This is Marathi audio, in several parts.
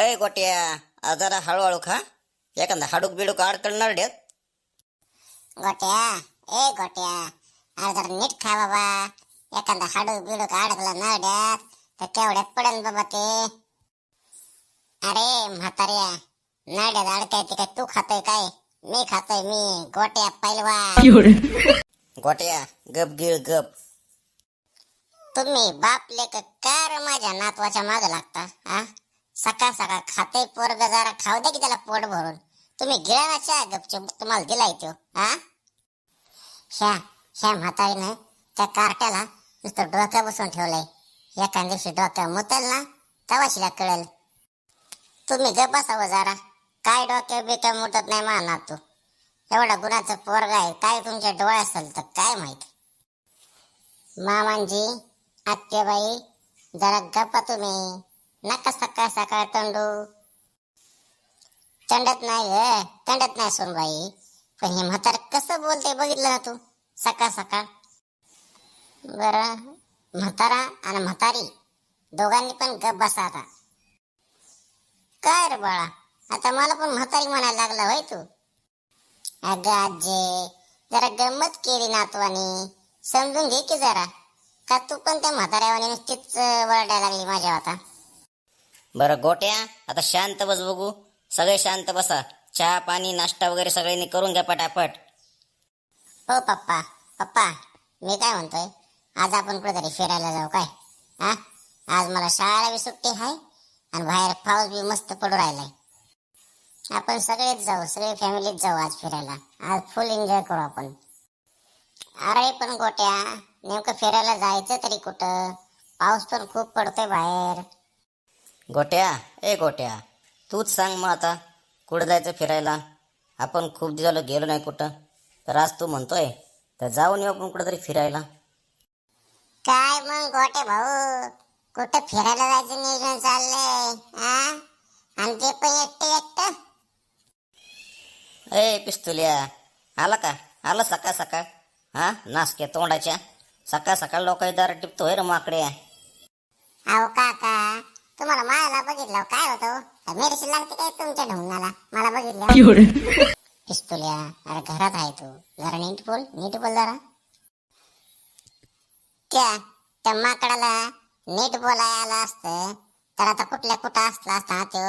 अय गोट्या जरा हळूहळू खा एखादा हाडूक बिडूक अडकणार डेत गोट्या ए गोट्या अरे जरा नीट खा बाबा एखादा हाडूक बिडूक अडकला नरड्यात तर केवढ्यात पडेल बाबा ते अरे म्हाताऱ्या नरड्यात अडकायचे काय तू खातोय काय मी खातोय मी गोट्या पैलवान गोट्या गप गिळ गप तुम्ही बाप लेक कार माझ्या नातवाच्या माग लागता हा? सकाळ सकाळ खाते पोरग जरा खाऊ दे की त्याला पोट भरून. तुम्ही गिळाच्या गपचूप तुम्हाला दिलाय तो हा? ह्या ह्या म्हातारीनं त्या कार्ट्याला नुसतं डोक्या बसून ठेवलंय. एका दिवशी डोक्या मुतल ना तवाशीला कळेल. तुम्ही गप बसावं जरा. काय डोक्या बिक्या मुतत नाही मानणार तू एवढा गुणाचं पोरग आहे काय तुमच्या डोळ्या असेल तर काय माहिती? मामांजी आत्याबाई जरा गप्पा तुम्ही. नका सकाळ सकाळ तंडू. तंडत नाही ग तंडत नाही सोनबाई पण हे म्हातार कसं बोलते बघितलं ना तू सकाळ सकाळ. बर म्हातारा आणि म्हातारी दोघांनी पण गप बसा आता. काय रे बाळा आता मला पण म्हातारी म्हणायला लागला होय तू. अगं आजे जरा गंमत केली नातवाने. समजून घे की जरा. का तू पण त्या म्हाताऱ्यावानी नुसतीच वरडायला लागली माझ्या आता. बरं गोट्या आता शांत बस बघू. सगळे शांत बसा. चहा पाणी नाश्ता वगैरे सगळ्यांनी करून घ्या पटापट. हो पप्पा. पप्पा मी काय म्हणतोय? आज आपण कुठेतरी फिरायला जाऊ काय? हा? आज मला शाळेला बी सुट्टी आहे आणि बाहेर पाऊस बी मस्त पडू राहिलाय. आपण सगळेच जाऊ सगळे फॅमिलीच जाऊ आज फिरायला. आज फुल एन्जॉय करू आपण. अरे पण गोट्या नेमकं फिरायला जायचं तरी कुठं? पाऊस पण खूप पडतोय बाहेर. गोट्या ए गोट्या तूच सांग मग आता कुठं जायचं फिरायला? आपण खूप दिवस झालं गेलो नाही कुठं. तर आज तू म्हणतोय तर जाऊन येऊ आपण कुठंतरी फिरायला. काय मग गोटे भाऊ? कुठं फिरायला जायचं नियोजन चाललंय हा आणि ते पण एकटं एकटं? ए पिस्तुल्या आला का? आला सकाळ सकाळ? हा? नासक्या तोंडाच्या? सकाळ सकाळ लोकांची दार टिपतोय रे माकडे. अहो काका तुम्हाला मायाला बघितलं काय होतं? मेडिसिन लागते काय तुमच्या ढोंगणाला? मला बघितलं. पिस्तुल्या अरे घरात आहे तू. जरा नीट बोल नीट बोल जरा. त्या त्या माकडाला नीट बोलायला आलं असतं. तर आता कुठल्या कुठं असला असता तो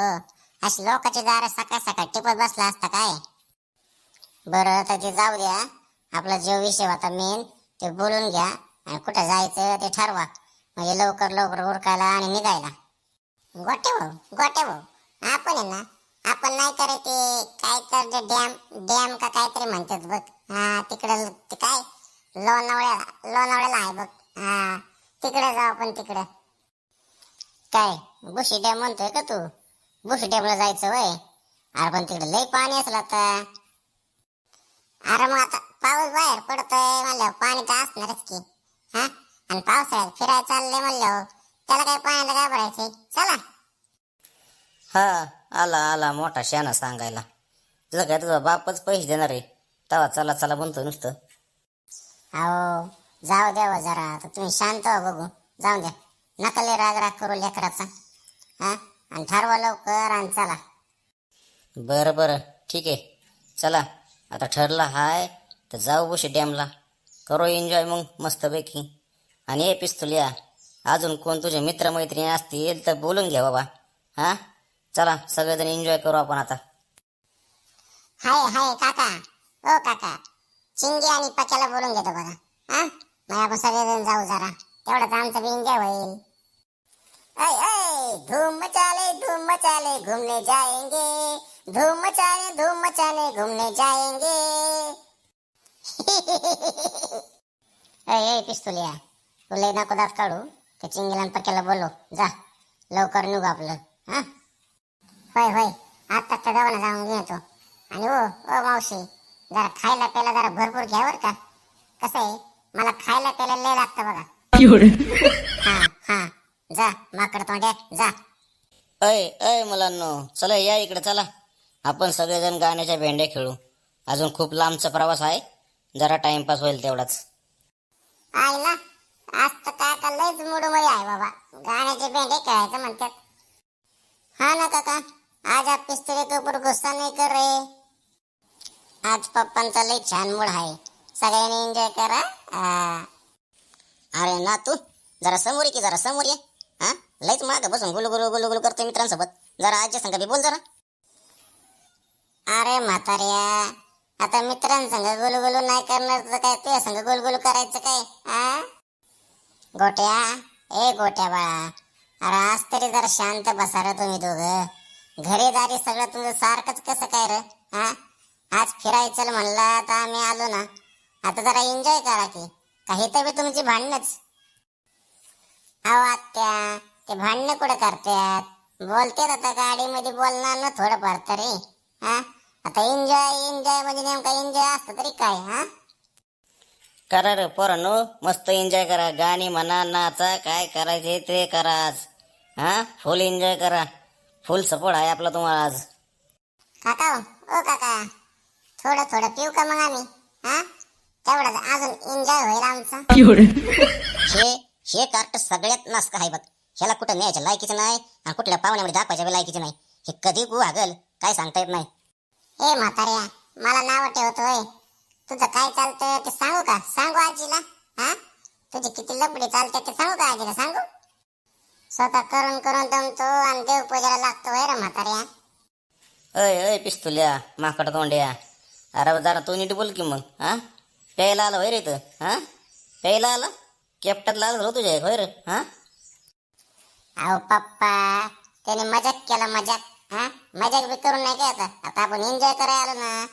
अशी लोकांची दार सकाळ सकाळ टिपत बसला असता काय? बरं तर ते जाऊ द्या. आपला जो विषय होता मेन ते बोलून घ्या आणि कुठं जायचं ते ठरवा. म्हणजे लवकर लवकर उरकायला आणि निघायला. गोटे भाऊ गोटे भाऊ. आपण आहे ना आपण नाही तर ते काय तर ते डॅम डॅम का काहीतरी म्हणतात बघ. हा तिकडं ते काय? लोणावळ्याला लोणावळ्याला आहे बघ. हा तिकडे जाऊ आपण तिकडं. काय? बुशी डॅम म्हणतोय का तू? बुशी डॅमला जायचं वय. अरे पण तिकडे लय पाणी असलं आता. अरे मग आता पाऊस बाहेर पडतोय म्हणल्यावर पाणी तर असणारच की. हा? आणि पावसाळ्यात फिरायला चाललंय म्हणल्यावर त्याला काय पाण्याला काय भरायचंय चला. हा आला आला मोठा शाना सांगायला. तुझा काय तुझा बापच पैसे देणार आहे? तवा चला चला म्हणतो नुसतं. अहो जाऊ द्यावं जरा आता तुम्ही शांत व्हा बघू. जाऊ द्या. नकले राग राग करू लेकराचा. हा? आणि ठरवा लवकर आणि चला. बरं बरं. ठीक आहे. चला. आता ठरलं हाय. तर जाऊ बशी डॅमला. करू एन्जॉय मग मस्तपैकी. आणि हे पिस्तुलिया अजून कोण तुझे मित्रमैत्रिणी असतील तर बोलून घ्या बाबा. हां? चला सगळेजण एन्जॉय करू आपण आता. हाय हाय काका. ओ काका. चिंगी आणि पक्याला बोलून घेतो बघा. हा? मग आपण सगळेजण जाऊ जरा. तेवढंच आमचं बी एन्जॉय होईल. ऐ ऐ धूम मचाले धूम मचाले घूमने जाएंगे धूम मचाले धूम मचाले घूमने जाएंगे ऐ पिस्तुलिया. तुला नको दात काढू. त्या चिंगीला पक्याला बोलव. जा. लवकर निघू आपलं. हा? होय होय. आता त्या गावाला जाऊन घेतो आणि ओ ओ मावशी. जरा खायला प्यायला जरा भरपूर घ्या बरं का. कसं आहे? मला खायला प्यायला लय लागतं बघा. हा हा. जा माकड तोंड्या जा. अय अय मुलांनो. चला या इकडे चला. आपण सगळेजण गाण्याच्या भेंड्या खेळू. अजून खूप लांबचा प्रवास आहे. जरा टाइमपास होईल तेवढाच. आईला आज तर काका लयच मूडमध्ये आहे बाबा. गाण्याचे बेंडे खेळायचं म्हणतात. हा ना काका आज आप पिस्तुले के गुस्सा नाही कर रे आज पप्पांचा लय छान मूड आहे. सगळ्यांनी एन्जॉय करा. आ. अरे ना तू जरा समोर ये की जरा समोर ये. हा? लयच माग बसून गुलू गुलू गुलू गुलू करतोय मित्रांसोबत. जरा आजच्या संग बी बोल जरा. अरे म्हाताऱ्या. आता मित्रांसंग गुलगुलू नाही करणार तर काय? तुझ्या संग गुलगुलू करायचं काय? आ? गोट्या? ए गोट्या बाळा. अरे आज तरी जरा शांत बसा रे तुम्ही दोघं. घरीदारी सगळं तुमचं सारखंच कसं काय रे? हा आज फिरायचं म्हणलं तर आम्ही आलो ना. आता जरा एन्जॉय करा की. काही तर बी तुमची भांडणच. अहो आत्या ते भांडणं कुठं करतात बोलतात आता गाडीमध्ये बोलणार ना थोडंफार तरी. हा आता एन्जॉय एन्जॉय म्हणजे नेमका एन्जॉय असतं तरी काय हा? करा रे पोरांनो मस्त एन्जॉय करा. गाणी म्हणा नाचा काय करायचे ते करा आज. हा? फुल एन्जॉय करा. फुल सपोर्ट आहे आपला तुम्हाला आज. काका हो, ओ काका. थोडं थोडं पिऊ का मग आम्ही? हा? तेवढंच. अजून एन्जॉय होईल आमचा. हे हे कार्ट सगळ्यात नासक आहे बघ. ह्याला कुठं न्यायच्या लायकीचं नाही आणि कुठल्या पाहुण्यामध्ये दाखवायच्या बी लायकीचं नाही. हे कधी गु हागल काय सांगता येत नाही. ए म्हाताऱ्या मला नाव ठेवतोय तुझं काय चालतं ते सांगू का? सांगू आजीला हा? तुझी किती लपडी चालते ते सांगू का आजीला सांगू? स्वतः करून करून दमतो आणि देवपूजाला लागतो होय रे म्हाताऱ्या. अय अय पिस्तुल्या माकड तोंड्या. अरे जरा तू नीट बोल की मग हा? प्यायला आलं होय रे इथं हा? प्यायला आला? केपटातला आलं हो तुझ्या होय रे हा? अहो पप्पा त्याने मजाक केला मजाक. हा? मजाक बी करून नाही काय आता? आता आपण एन्जॉय करायला आलो ना.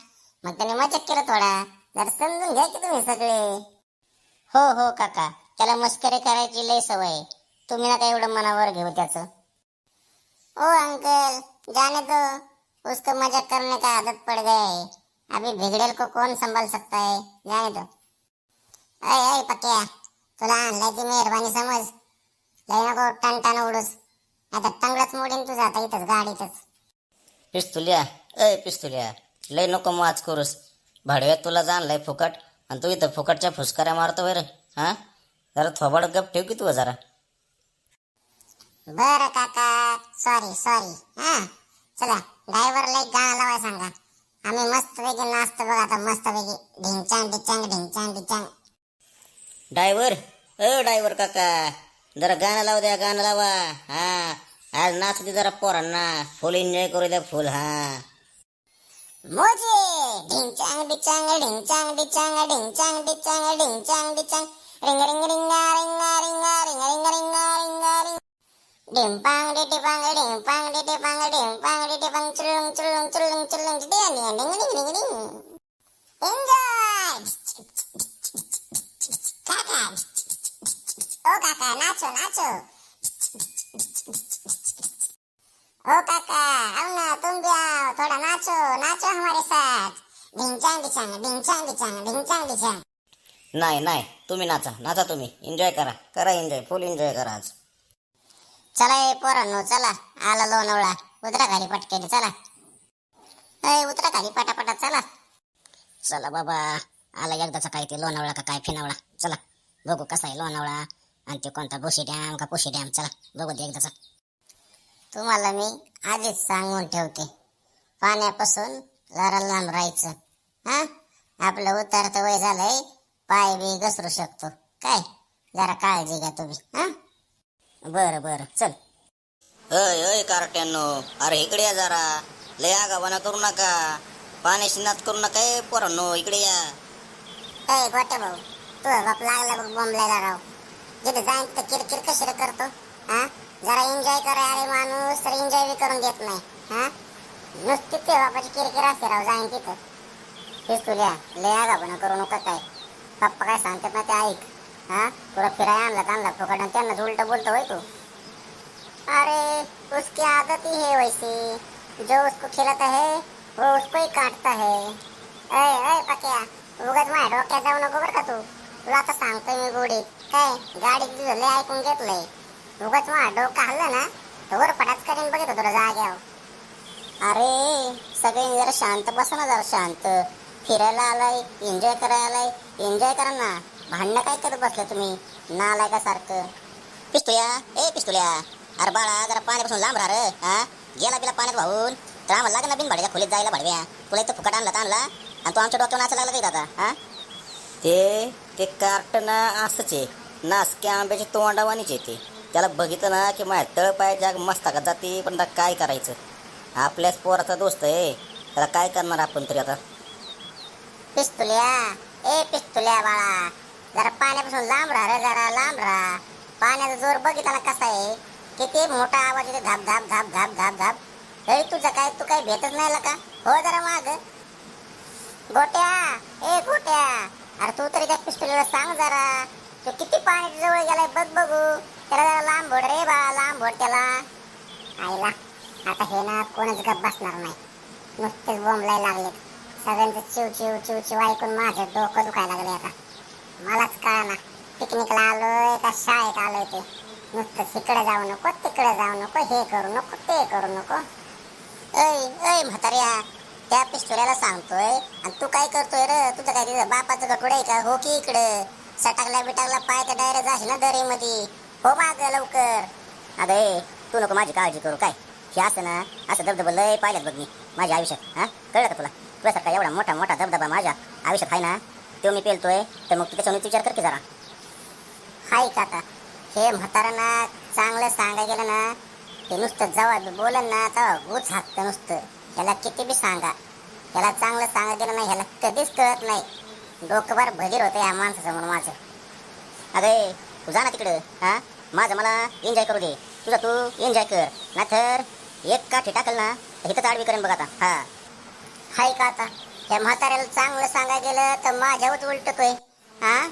मग त्याने मजाक केलं थोडा. जरा समजून घ्या की तुम्ही सगळे. हो हो काका. त्याला मस्करी करायची लय सवय तुम्ही ना काय एवढं मनावर घेऊ त्याचं. Oh uncle. जाने दो. उसको मजाक करने का आदत पड़ गया है. अभी बिगड़ेल को कौन संभाल सकता है? जाने दो. अय अय पक्या. तुला आणलाय ती मेहरबानी समज. लय नको टणटण उडूस. आता चांगलाच मोडीन तुझा. आता इथंच गाडीतच. पिस्तुल्या अय पिस्तुल्या लय नको माच करूस. भाडव्यात तुला जाणलाय फुकट आणि तू इथं फुकटच्या फुसकाऱ्या मारतो रे हा? जरा थोबाड गप ठेव की तू जरा. बर काका सॉरी सॉरी हा चला ड्रायव्हरला एक गाणं लावाय सांगा. आम्ही मस्त पैकी नाचतो बघा आता मस्त पैकी ढिंचांग डिचांग ढिंचांग डिचांग ड्रायव्हर अ ड्रायव्हर काका. जरा गाणं लावू द्या गाणं लावा. हा. आज नाच दे जरा पोरांना फुल एन्जॉय करू द्या फुल हा मोजे ढिंचांग डिचांग ढिंचांग डिचांग ढिंचांग डिचांग ढिंचांग डिचांग रिंग रिंग रिंगा रिंगा रिंगा रिंग रिंग रिंगा रिंगा रिंग डिंपांग डिटिपांग डिंपांग डिटिपांग डिंपांग डिटिपांग चुरुंग चुरुंग चुरुंग चुरुंग डिंग डिंग डिंग डिंग डिंग एन्जॉय ओ काका ओ काका आओ ना तुम भी आओ थोड़ा नाचो नाचो हमारे साथ. ढिंचांग डिचांग ढिंचांग डिचांग ढिंचांग डिचांग नाही नाही तुम्ही नाचा नाचा तुम्ही. एन्जॉय करा करा एन्जॉय फुल एन्जॉय करा आज. चला ए पोरांनो चला आला लोणावळा. उतरा खाली पटकेने चला. ए उतरा खाली पटापटा चला. चला बाबा आला एकदाचा काय ते लोणावळा का काय फिनावळा. चला बघू कसा आहे लोणावळा. आणि ते कोणता बोशी डॅम का पोशी डॅम चला बघू ते एकदाचा तुम्हाला मी आधीच सांगून ठेवते. पाण्यापासून जरा लांब राहायचं. हा? आपलं उतरतं वय झालंय पाय बी घसरू शकतो. काय? जरा काळजी घ्या तुम्ही. हा? बरं बरं. चल. अय अय कारट्यांनो. अरे इकडे या जरा. लय आगावाना करू नका. पाण्याशी नाच करू नका. ए पोरांनो इकडे या. ए गोटे भाऊ तू बाप लागला बघ बोंबलायला राव. जिथे जाईन तिथे किरकिर कशी करतो? हा? जरा एन्जॉय करा अरे माणूस तर एन्जॉय बी करून देत नाही. हा? नुसती ते बापाची किरकिर असते राव जाईन तिथं. हेच तुझ्या लया गाबणं करू नका काय. पप्पा काय सांगतात ना ते ऐक. हा? तुला फिरायला आणला आणला फुकट आणि त्यांनाच उलट बोलतो होय तू. अरे उसकी आदत ही है वैसी. जो उसको खिलाता है वो उसको ही काटता है. अय अय पक्या उगाच माझ्या डोक्यात जाऊ नको बरं का तू. तुला आता सांगतोय मी गोडीत. काय? गाडीत तुझं लय ऐकून घेतलंय. उगाच वा डोकं हल्ला ना तोवर पटाच करीन बघितलं तुला जाग्यावर. अरे सगळे जरा शांत बसा ना जरा शांत. फिरायला आलाय एन्जॉय करायला आलाय एन्जॉय करा ना. भांडणं काय करत बसले तुम्ही? नालाय का सारखं. पिस्तुल्या ए पिस्तुल्या. अरे बाळा जरा पाण्यापासून लांब राहा रे हा? गेला बिला पाण्यात वाहून. तर आम्हाला लागेल ना बिन भाड्याच्या खोलीत जायला भाडव्या. तुला इथं फुकट आणला आणला. आणि तू आमच्या डोक्यावर नाचा लागला दादा आता हा? ते ते कार्ट ना असंच आहे. नासक्या आंब्याच्या तोंडावानीच येते त्याला बघितलं ना की माझ्या तळ पाय जग मस्तकात जाते पण आता काय करायचं? आपल्याच पोराचा दोस्त आहे. त्याला काय करणार आपण तरी आता? पिस्तुल्या? ए पिस्तुल्या बाळा जरा पाण्यापासून लांब राहा रे जरा लांब राहा. पाण्याचा जोर बघितला ना कसा आहे? किती मोठा आवाज येते धाप धाप धाप धाप धाप धाप. तरी तुझं काय तू काही भेटत नाही का? हो जरा माग. गोट्या ए गोट्या. अरे तू तरी त्या पिस्तुल्याला सांग जरा. तू किती पाण्याच्या जवळ गेलाय बघ बघू. त्याला जरा लांब भोड रे बा लांब भोड त्याला. आईला आता हे ना कोणच गप बसणार नाही. नुसतेच बोंबलाय लागले सगळ्यांचं चिव चिव चिव चिव ऐकून माझं डोकं दुखायला लागले आता. मलाच कळना पिकनिकला आलोय का शाळेत आलोय ते? नुसतं इकडे जाऊ नको तिकडे जाऊ नको हे करू नको ते करू नको. ऐ ऐ म्हाताऱ्या त्या पिस्तुऱ्याला सांगतोय आणि तू काय करतोय रे? तुझं काय तिथं बापाचं गटुड आहे का? हो की इकडे. सटाकला बिटाकला पाय तर डायरेक्ट जाशील ना दरीमध्ये. हो माग लवकर. अरे तू नको माझी काळजी करू काय? हे असं ना असं धबधबा लय पाहिल्यात बघ मी माझ्या आयुष्यात हा? कळलं का तुला? तुझ्यासारखा एवढा मोठा मोठा धबधबा माझ्या आयुष्यात आहे ना तो मी पेलतोय तर मग तू त्याच्यावर विचार कर की जरा. हाय काका हे म्हातारांना चांगलं सांगाय गेलं ना ते नुसतं जवळ बोलन ना तेव्हा गुच हाकतं नुसतं. ह्याला किती बी सांगा. ह्याला चांगलं सांगा गेलं ना ह्याला कधीच कळत नाही. डोकंभर भजीर होतं या माणसासमोर माझं. अरे तू जा ना तिकडं हा? माझं मला एन्जॉय करू दे. तुझा तू एन्जॉय कर. नाहीतर एक काठी टाकल ना तर इथंच आडवी करेन बघ आता. हा. हाय का आता? या म्हाताऱ्याला चांगलं सांगाय गेलं तर माझ्यावरच उलटतोय. हा?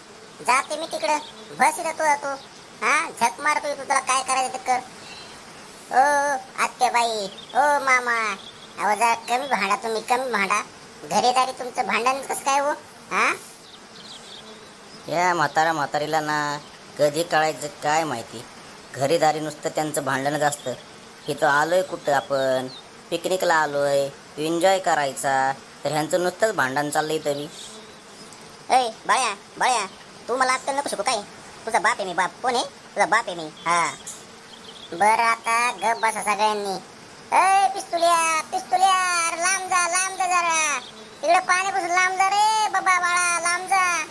जाते मी तिकडं. बस रे तू तू. हा? झक मारतोय तू. तुला काय करायचं ते कर. ओ आत्याबाई ओ मामा. अहो जरा कमी भांडा तुम्ही कमी भांडा. घरी जागी तुमचं भांडण कसं काय हो? हा? या म्हातारा म्हातारीला ना कधी कळायचं काय माहिती? घरीदारी नुसतं त्यांचं भांडणच असतं. इथं आलोय कुठं आपण? पिकनिकला आलोय. एन्जॉय करायचा. तर ह्यांचं नुसतंच भांडण चाललंय तरी. अय बाळ्या बाळ्या तू मला आजकाल नको शिकू काय? तुझा बाप आहे मी बाप. कोण आहे? तुझा बाप आहे मी. हा. बर आता गप बसा सगळ्यांनी. अय पिस्तुल्या पिस्तुल्या लांब जा लांब जा जरा. तिकडे पाण्यापासून लांब जा रे बाबा बाळा लांब जा.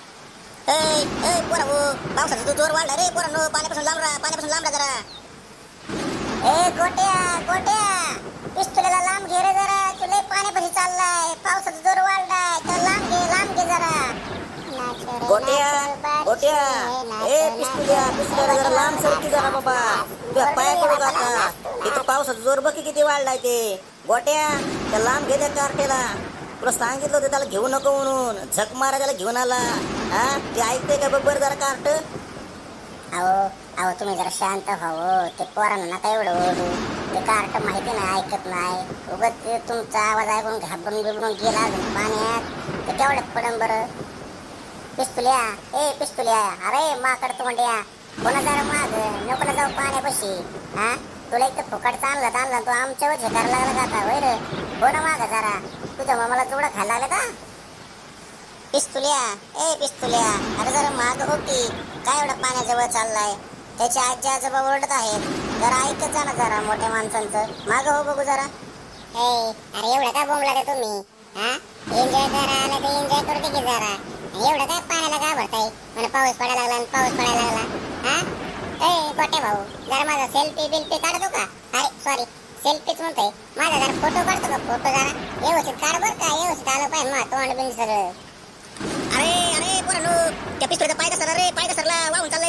पोरा हो पावसाचा तू जोर वाढला रे पोरा नो पाण्यापासून लांब राहा पाण्यापासून लांब राहा जरा. ए गोट्या गोट्या. पिस्तुल्याला लांब घे रे जरा. तुला पाण्यापाशी चाललाय. पावसाचा जोर वाढलाय. तर लांब घे लांब घे जरा. गोट्या गोट्या. ए पिस्तुल्या पिस्तुल्या जरा लांब सरकी जरा बाबा. तुझ्या पाया पडू का इथं पावसाचा जोर बघ किती वाढलाय ते. गोट्या त्या लांब घे त्या कार्टेला तुला सांगितलं होतं त्याला घेऊ नको म्हणून. झक मारा त्याला घेऊन आला. हा? ते ऐकते का बघ बरं जरा कार्ट अहो अहो तुम्ही जरा शांत व्हावं. ते पोरांना नका एवढं ओरडू. ते कार्ट माहिती नाही ऐकत नाही. उगत ते तुमचा आवाज ऐकून घाबरून बिबरून गेला अजून पाण्यात. ते केवढ्यात पडन बरं? पिस्तुल्या. ए पिस्तुल्या. अरे माकड तोंड्या. कोणाचा माग? नको ना जाऊ पाण्यापाशी. हा? तुला एक तर फुकट आणला तर आणला तू आमच्यावर झेकार करायला लागला का आता? वैर हो ना माग जरा. तुझ्या मामाला चुडा खायला लागलं का? पिस्तुल्या. ए पिस्तुल्या. अरे जरा माग होती काय एवढं पाण्याजवळ चाललाय? त्याची आजी आजोबा ओरडत आहेत. जरा ऐकत जा ना जरा मोठ्या माणसांचं. माग हो बघू जरा. ए अरे एवढं काय बोंबला तुम्ही? हा? एन्जॉय करा आला तर एन्जॉय करते की जरा. एवढं काय पाण्याला घाबरताय? मला पाऊस पडायला लागला आणि पाऊस पडायला लागला. हा? ए गोटे भाऊ जरा माझा सेल्फी बिल्फी काढतो का? अरे सॉरी सेल्फीच म्हणतोय. माझा जरा फोटो काढतो का? फोटो जरा. व्यवस्थित काढ बरं का? व्यवस्थित आलं पाहिजे मग तोंड बिंड सगळं अरे अरे पोरांनो त्या पिस्तुलीचा पाय घसरला रे पाय घसरला वाहून चाललाय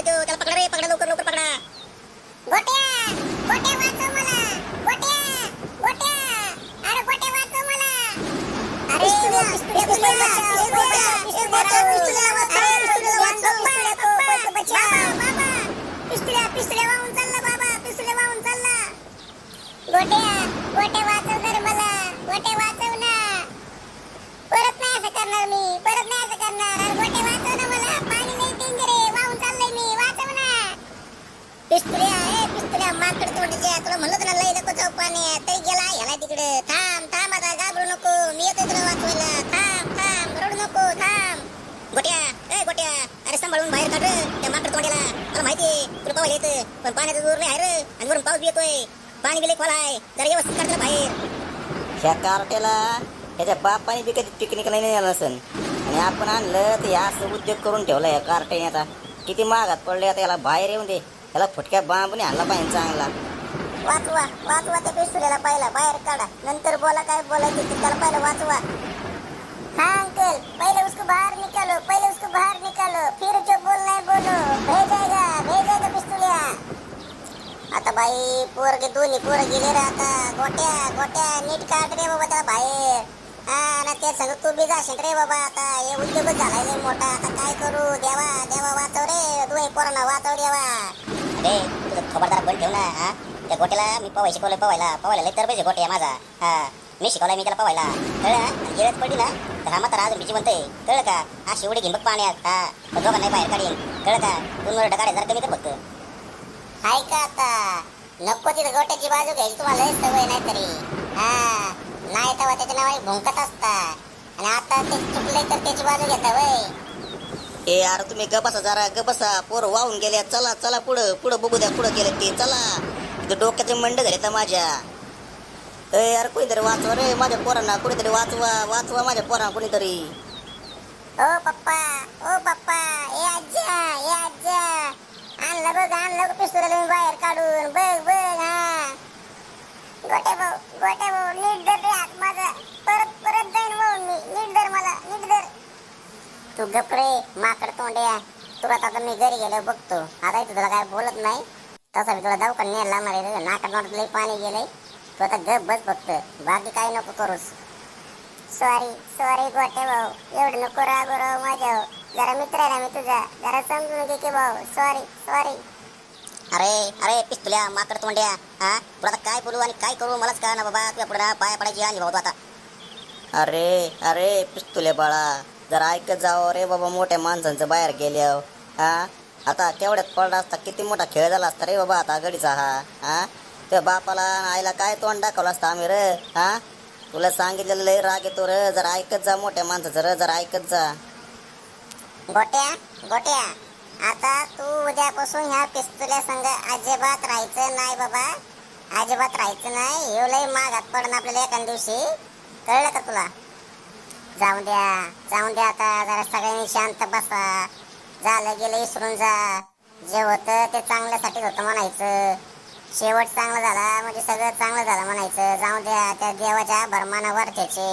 तुला म्हणलं होतं ना लई नको जाऊ पाण्यात तरी गेला ह्याला तिकडे. थांब थांब आता घाबरू नको. मी येतो तुला वाचवायला. थांब थांब रडू नको थांब. गोट्या ए गोट्या. अरे सांभाळून बाहेर काढ त्या माकड तोंड्याला मला माहिती तुला पावायला येतं? पण पाण्याचा दूर नाही आहे रे. आणि वरून पाऊस येतोय. पाणी गेले खोल आहे. जरा व्यवस्थित काढलं बाहेर. ह्या कारटेला त्याच्या बापाने बी कधी पिकनिक नाही नेलं असेल आणि आपण आणलं तर ह्या असं उद्योग करून ठेवला या कार्टेने आता. किती महागात पडले आता याला बाहेर येऊन दे. याला फुटक्या बांबून आणला पाहिजे चांगला. वाचवा वाचवा त्या पिस्तुल्याला पहिला बाहेर काढा. नंतर बोला काय बोलायचं ते त्याला पाहिलं वाचवा. हाँ अंकल पहले उसको बाहर निकालो पहले उसको बाहर निकालो. फिर जो बोलना है बोलो भेजेगा भेजेगा पिस्तुलिया. आता बाई पोरगे दोन्ही पोरं गेले रे आता. गोट्या गोट्या नीट काढ रे बाबा त्याला बाहेर. हा ना ते सगळं तू बी जाशील रे बाबा आता. हे उद्योगच झालाय रे मोठा. आता काय करू? देवा देवा वाचव रे. दोन्ही पोरांना वाचव देवा. अरे तुझं खबरदार बंद ठेव ना हा. त्या गोट्याला मी पवाय शिकवलं पवायला? पवायला लय तर पाहिजे गोट्या माझा. हा. मी शिकवलाय मी त्याला पवायला. कळलं? आणि पडली ना? तर हा म्हातारा अजून बिची म्हणतोय कळलं का? हा शिवडी घेऊन बघ पाण्यात. हा. पण दोघांना नाही बाहेर काढीन. कळलं का? दोन वर काढे जरा कमी कर फक्त. हाय का आता. नको तिथं गोट्याची बाजू घ्यायची. तुम्हाला लय सवय नाही तरी हा. नाही तेव्हा त्याच्या नावाने भुंकत असता. आणि आता ते चुकलंय तर त्याची बाजू घेता वय. ए यार तुम्ही गबसा जरा. गबसा पोर वाहून गेल्या. चला चला पुढं. पुढं बघू द्या पुढं गेले ते. चला. इथं डोक्याचे मंड झाले तर माझ्या. ए यार कोणीतरी वाचवा रे माझ्या पोरांना कोणीतरी वाचवा वाचवा माझ्या पोरांना कोणीतरी. ओ पप्पा ओ पप्पा ए आज्जा ए आज्जा आणलं बघ आणलं बघ पिस्तुला मी बाहेर काढून. बघ बघ हा. गोटे भाऊ गोटे भाऊ नीट धर रे हात माझा. परत परत जाईन भाऊ मी. नीट धर मला नीट धर. तू गपरे माकड तोंड्या तुला आता मी घरी गेलो बघतो. आता इथं तुला काय बोलत नाही. तसा मी तुला दवाखान्यात न्यायला लागणार आहे नाकात नाकात लई पाणी गेलंय. तू आता गप बस फक्त. बाकी काही नको करूस. सॉरी सॉरी गोटे भाऊ. एवढं नको रागो राव माझ्या जरा मित्र आहे ना मी तुझा. जरा समजून घे की भाऊ. सॉरी सॉरी अरे अरे पिस्तुल्या माकड तोंड्या. हा? तुला आता काय बोलू आणि काय करू मलाच कळा ना बाबा. तुझ्या पुढे पाया पडायची आणि भाऊ तू आता. अरे अरे पिस्तुले बाळा. जरा ऐकत जावं रे बाबा. मोठ्या माणसांचं बाहेर गेल्यावर. हा? आता तेवढ्यात पडला असता किती मोठा खेळ झाला असता रे बाबा आता गडीचा हा हा? त्या बापाला आईला काय तोंड दाखवलं असतं आम्ही रे हा? तुला सांगितलेलं लय राग येतो रे जरा ऐकत जा मोठ्या माणसाचं र जरा ऐकत जा. गोट्या गोट्या आता तू उद्यापासून ह्या पिस्तुल्या संघ अजिबात राहायचं नाही बाबा. अजिबात राहायचं नाही हे लय मागात पडणं आपल्याला एखाद दिवशी. कळलं का तुला? जाऊ द्या जाऊ द्या आता जरा सगळ्यांनी शांत बसा. झालं गेलं विसरून जा. जे होतं ते चांगल्यासाठीच होतं म्हणायचं. शेवट चांगला झाला म्हणजे सगळं चांगलं झालं म्हणायचं. जाऊन द्या त्या देवाच्या भरमानावर त्याचे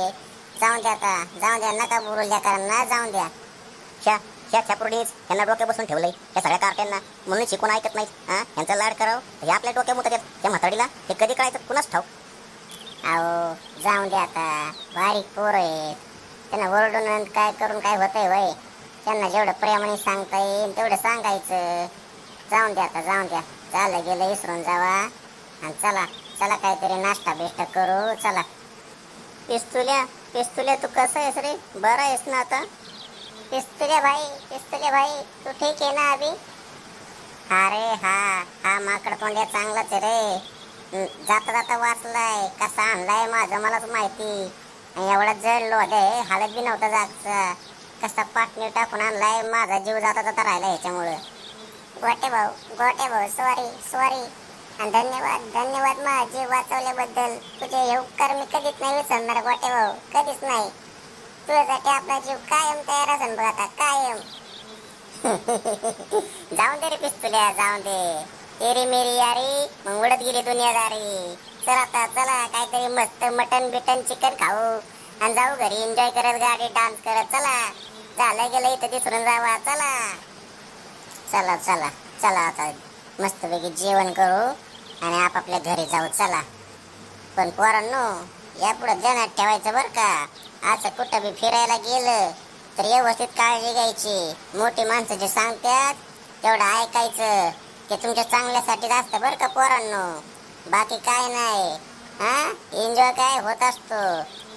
जाऊन द्या आता जाऊन द्या नका बोलू द्या कारण ना जाऊन द्या. ह्या ह्या छापुर्डीच यांना डोक्या बसून ठेवलंय. या सगळ्या कार्ट्यांना. म्हणून शिकून ऐकत नाहीत हा? यांचा लाड करावं. हे आपल्या डोक्या मुतात त्या म्हाताडीला हे कधी कळायचं? कुणाच ठाऊ अहो जाऊन द्या आता. बारीक पोर आहेत. त्यांना ओरडून काय करून काय होतंय वय? त्यांना जेवढं प्रेमाने सांगता येईल तेवढं सांगायचं. जाऊन द्या आता जाऊन द्या. झालं गेलं विसरून जावा. आणि चला चला काहीतरी नाश्ता बिष्टा करू चला. पिस्तुल्या पिस्तुल्या तू कसं आहेस रे? बरं आहेस ना आता? पिस्तुल्या भाई पिस्तुल्या भाई तू ठीक आहे ना अभि? अरे हा हा माकड तोंड्या चांगलाच आहे रे. जाता जाता वाचलाय कसा आणलाय माझं मलाच माहिती. आणि एवढा जड लोड आहे हालत बी नव्हता जागचा. कसा पाटणी टाकून आणलाय. माझा जीव जाता जाता राहिला ह्याच्यामुळं गोटे भाऊ गोटे भाऊ सॉरी सॉरी आणि धन्यवाद धन्यवाद माझा जीव वाचवल्याबद्दल. तुझे हे उपकार मी कधीच नाही विसरणार गोटे भाऊ. कधीच नाही. तुझ्यासाठी आपला जीव कायम तयार असेल बघ आता कायम. जाऊन दे रे पिस्तुल्या जाऊन दे. तेरी मेरी यारी मग उडत गेली दुनियादारी. चल आता चला काहीतरी मस्त मटन बिटन चिकन खाऊ. आणि जाऊ घरी एन्जॉय करत गाडी डान्स करत चला. झालं गेलं इथं दिसून जावा चला. चला चला चला आता. मस्तपैकी जेवण करू आणि आपापल्या घरी जाऊ चला. पण पोरांनो यापुढे ध्यानात ठेवायचं बरं का? असं कुठं बी फिरायला गेलं तर व्यवस्थित काळजी घ्यायची. मोठी माणसं जे सांगतात तेवढं ऐकायचं. ते तुमच्या चांगल्यासाठीच असतं बरं का पोरांनो? बाकी काय नाही. हा? एन्जॉय काय? होत असतो.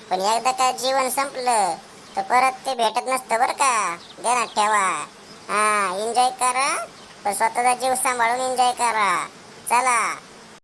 पण एकदा काय जीवन संपलं तर परत ते भेटत नसतं बरं का. ध्यानात ठेवा. हा एन्जॉय करा. पण स्वतःचा जीव सांभाळून एन्जॉय करा. चला.